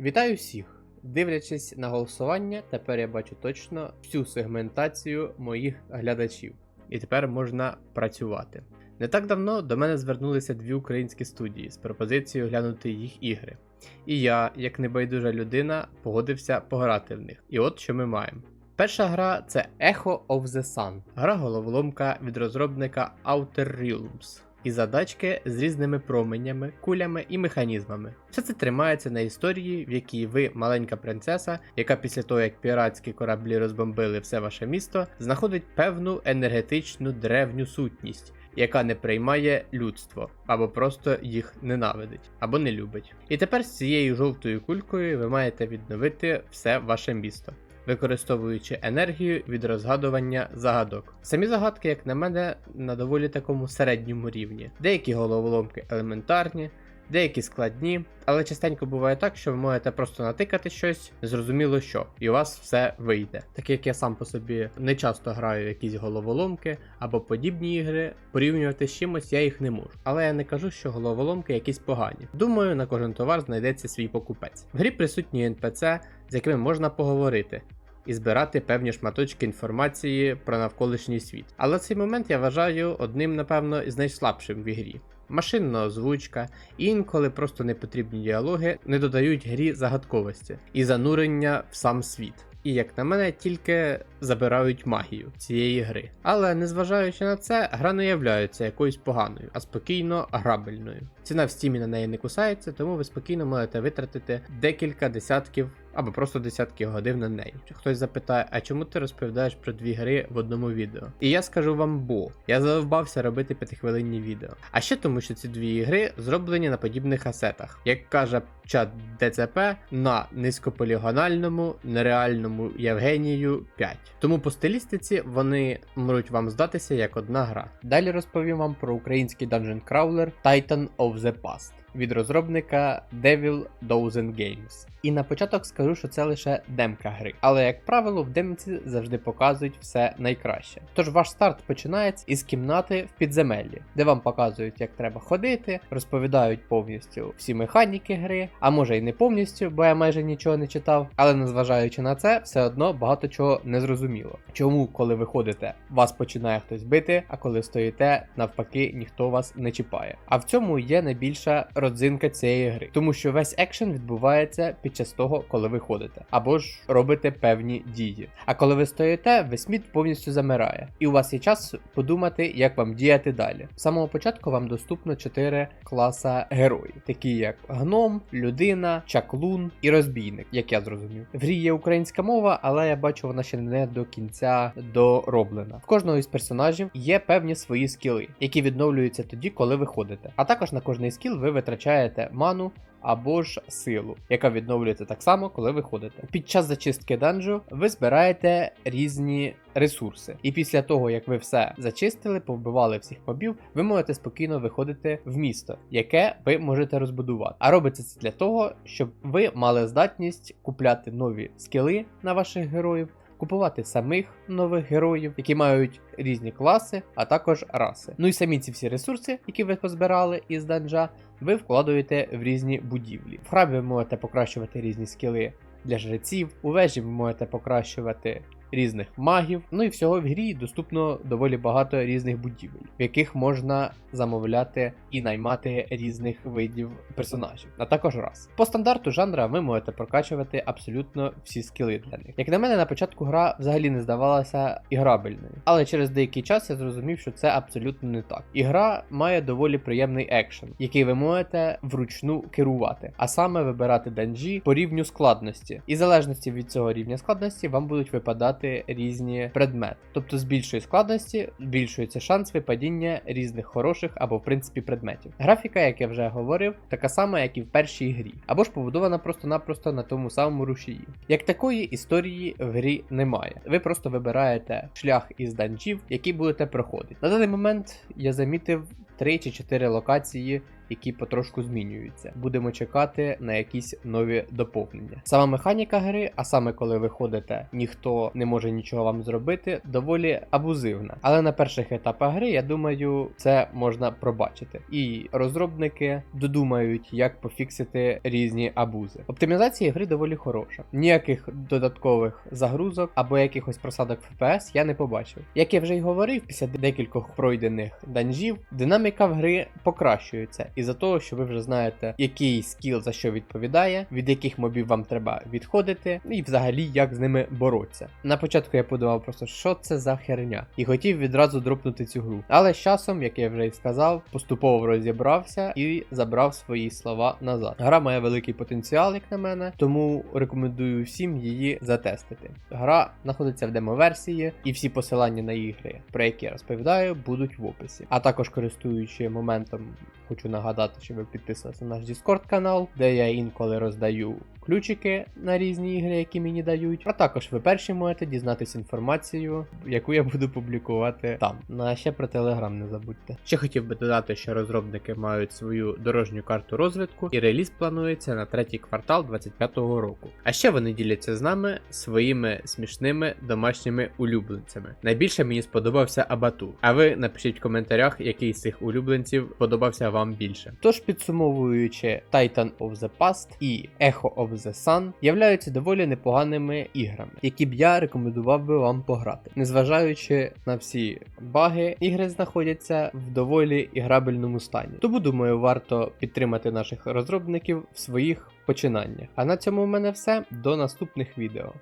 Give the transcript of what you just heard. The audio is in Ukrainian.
Вітаю всіх! Дивлячись на голосування, тепер я бачу точно всю сегментацію моїх глядачів. І тепер можна працювати. Не так давно до мене звернулися дві українські студії з пропозицією глянути їх ігри. І я, як небайдужа людина, погодився пограти в них. І от що ми маємо. Перша гра це Echo of the Sun, гра головоломка від розробника Outer Realms. І задачки з різними променями, кулями і механізмами. Все це тримається на історії, в якій ви, маленька принцеса, яка після того, як піратські кораблі розбомбили все ваше місто, знаходить певну енергетичну древню сутність, яка не приймає людство, або просто їх ненавидить, або не любить. І тепер з цією жовтою кулькою ви маєте відновити все ваше місто. Використовуючи енергію від розгадування загадок. Самі загадки, як на мене, на доволі такому середньому рівні. Деякі головоломки елементарні, деякі складні, але частенько буває так, що ви можете просто натикати щось, незрозуміло що, і у вас все вийде. Так як я сам по собі не часто граю в якісь головоломки або подібні ігри, порівнювати з чимось я їх не можу. Але я не кажу, що головоломки якісь погані. Думаю, на кожен товар знайдеться свій покупець. В грі присутні NPC, з якими можна поговорити. І збирати певні шматочки інформації про навколишній світ. Але цей момент я вважаю одним, напевно, із найслабшим в ігрі. Машинна озвучка, інколи просто непотрібні діалоги не додають грі загадковості і занурення в сам світ. І як на мене, тільки забирають магію цієї гри. Але незважаючи на це, гра не являється якоюсь поганою, а спокійно грабельною. Ціна в стімі на неї не кусається, тому ви спокійно можете витратити декілька десятків або просто десятки годин на неї. Хтось запитає, а чому ти розповідаєш про дві гри в одному відео? І я скажу вам, бо я задовбався робити п'ятихвилинні відео. А ще тому, що ці дві ігри зроблені на подібних асетах, як каже чат ДЦП на низькополігональному нереальному Євгенію 5. Тому по стилістиці вони можуть вам здатися як одна гра. Далі розповім вам про український Dungeon Crawler Titan of the Past від розробника Devil Dozen Games. І на початок скажу, що це лише демка гри. Але, як правило, в демці завжди показують все найкраще. Тож ваш старт починається із кімнати в підземеллі, де вам показують, як треба ходити, розповідають повністю всі механіки гри, а може й не повністю, бо я майже нічого не читав. Але незважаючи на це, все одно багато чого не зрозуміло. Чому, коли ви ходите, вас починає хтось бити, а коли стоїте, навпаки, ніхто вас не чіпає. А в цьому є найбільша родзинка цієї гри, тому що весь екшен відбувається під час того, коли ви ходите, або ж робите певні дії. А коли ви стоїте, весь світ повністю замирає, і у вас є час подумати, як вам діяти далі. З самого початку вам доступно 4 класа героїв, такі як гном, людина, чаклун і розбійник, як я зрозумів. В грі є українська мова, але я бачу, вона ще не до кінця дороблена. В кожного із персонажів є певні свої скіли, які відновлюються тоді, коли ви ходите. А також на кожний скіл ви витрачаєте ману або ж силу, яка відновлюється так само, коли ви ходите. Під час зачистки данжу ви збираєте різні ресурси. І після того, як ви все зачистили, повбивали всіх мобів, ви можете спокійно виходити в місто, яке ви можете розбудувати. А робиться це для того, щоб ви мали здатність купляти нові скіли на ваших героїв. Купувати самих нових героїв, які мають різні класи, а також раси. Ну і самі ці всі ресурси, які ви позбирали із данжа, ви вкладуєте в різні будівлі. В храбі ви можете покращувати різні скіли для жреців, у вежі ви можете покращувати різних магів. Ну і всього в грі доступно доволі багато різних будівель, в яких можна замовляти і наймати різних видів персонажів, а також раз. По стандарту жанра ви можете прокачувати абсолютно всі скіли для них. Як на мене, на початку гра взагалі не здавалася іграбельною, але через деякий час я зрозумів, що це абсолютно не так. Ігра має доволі приємний екшен, який ви можете вручну керувати, а саме вибирати данжі по рівню складності. І в залежності від цього рівня складності вам будуть випадати різні предмети. Тобто з більшої складності збільшується шанс випадіння різних хороших або в принципі предметів. Графіка, як я вже говорив, така сама, як і в першій грі, або ж побудована просто-напросто на тому самому рушії. Як такої історії в грі немає. Ви просто вибираєте шлях із данжів, які будете проходити. На даний момент я замітив 3 чи 4 локації, які потрошку змінюються. Будемо чекати на якісь нові доповнення. Сама механіка гри, а саме коли ви ходите, ніхто не може нічого вам зробити, доволі абузивна. Але на перших етапах гри, я думаю, це можна пробачити. І розробники додумають, як пофіксити різні абузи. Оптимізація гри доволі хороша. Ніяких додаткових загрузок або якихось просадок FPS я не побачив. Як я вже й говорив, після декількох пройдених данжів, динаміка в гри покращується із-за того, що ви вже знаєте, який скіл за що відповідає, від яких мобів вам треба відходити, і взагалі як з ними боротися. На початку я подумав просто, що це за херня, і хотів відразу дропнути цю гру. Але з часом, як я вже і сказав, поступово розібрався і забрав свої слова назад. Гра має великий потенціал, як на мене, тому рекомендую всім її затестити. Гра знаходиться в демо-версії, і всі посилання на ігри, про які я розповідаю, будуть в описі. А також користуючи моментом, хочу нагадати, що ви підписалися на наш Discord канал, де я інколи роздаю ключики на різні ігри, які мені дають. А також ви перші можете дізнатися інформацію, яку я буду публікувати там. Ну а ще про Телеграм не забудьте. Ще хотів би додати, що розробники мають свою дорожню карту розвитку, і реліз планується на третій квартал 25-го року. А ще вони діляться з нами своїми смішними домашніми улюбленцями. Найбільше мені сподобався Абату. А ви напишіть в коментарях, який з цих улюбленців подобався вам більше. Тож підсумовуючи Titan of the Past і Echo of the Sun являються доволі непоганими іграми, які б я рекомендував би вам пограти. Незважаючи на всі баги, ігри знаходяться в доволі іграбельному стані. Тому думаю, варто підтримати наших розробників в своїх починаннях. А на цьому в мене все. До наступних відео.